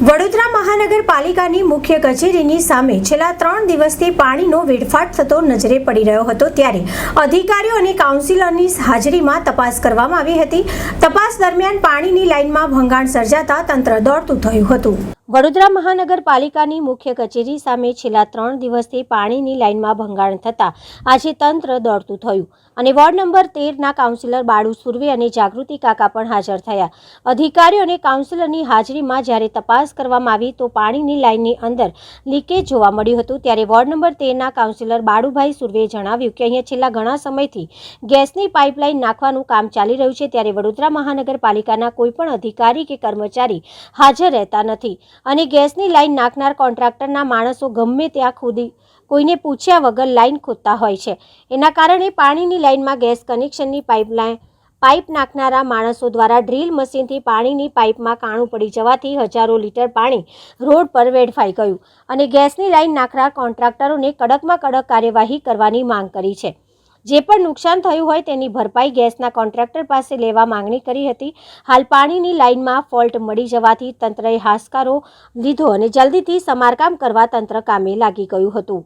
વડોદરા મહાનગરપાલિકાની મુખ્ય કચેરીની સામે છેલ્લા ત્રણ દિવસથી પાણીનો વેડફાટ થતો નજરે પડી રહ્યો હતો ત્યારે અધિકારીઓ અને કાઉન્સિલરની હાજરીમાં તપાસ કરવામાં આવી હતી. તપાસ દરમિયાન પાણીની લાઇનમાં ભંગાણ સર્જાતા તંત્ર દોડતું થયું હતું. વડોદરા મહાનગરપાલિકાની મુખ્ય કચેરી સામે છેલ્લા ત્રણ દિવસથી પાણીની લાઇનમાં ભંગાણ થતાં આજે તંત્ર દોડતું થયું અને વોર્ડ નંબર તેરના કાઉન્સિલર બાળુ સુરવે અને જાગૃતિ કાકા પણ હાજર થયા. અધિકારીઓ અને કાઉન્સિલરની હાજરીમાં જ્યારે તપાસ કરવામાં આવી તો પાણીની લાઇનની અંદર લીકેજ જોવા મળ્યું હતું ત્યારે વોર્ડ નંબર તેરના કાઉન્સિલર બાળુભાઈ સુરવેએ જણાવ્યું કે અહીંયા છેલ્લા ઘણા સમયથી ગેસની પાઇપલાઇન નાખવાનું કામ ચાલી રહ્યું છે ત્યારે વડોદરા મહાનગરપાલિકાના કોઈ પણ અધિકારી કે કર્મચારી હાજર રહેતા નથી. અને ગેસની લાઇન નાખનાર કોન્ટ્રાક્ટરના માણસો ગમે ત્યાં ખુદી કોઈને પૂછ્યા વગર લાઇન ખોદતા હોય છે. એના કારણે પાણીની લાઇનમાં ગેસ કનેક્શનની પાઇપલાઇન, પાઇપ નાખનારા માણસો દ્વારા ડ્રીલ મશીનથી પાણીની પાઇપમાં કાણું પડી જવાથી હજારો લીટર પાણી રોડ પર વેડફાઈ ગયું અને ગેસની લાઇન નાખનાર કોન્ટ્રાક્ટરોને કડકમાં કડક કાર્યવાહી કરવાની માંગ કરી છે. જે પણ નુકસાન થયું હોય તેની ભરપાઈ ગેસના કોન્ટ્રાક્ટર પાસે લેવા માંગણી કરી હતી. હાલ પાણીની લાઇનમાં ફોલ્ટ મળી જવાથી તંત્રએ હાશકારો લીધો અને જલ્દીથી સમારકામ કરવા તંત્ર કામે લાગી ગયું હતું.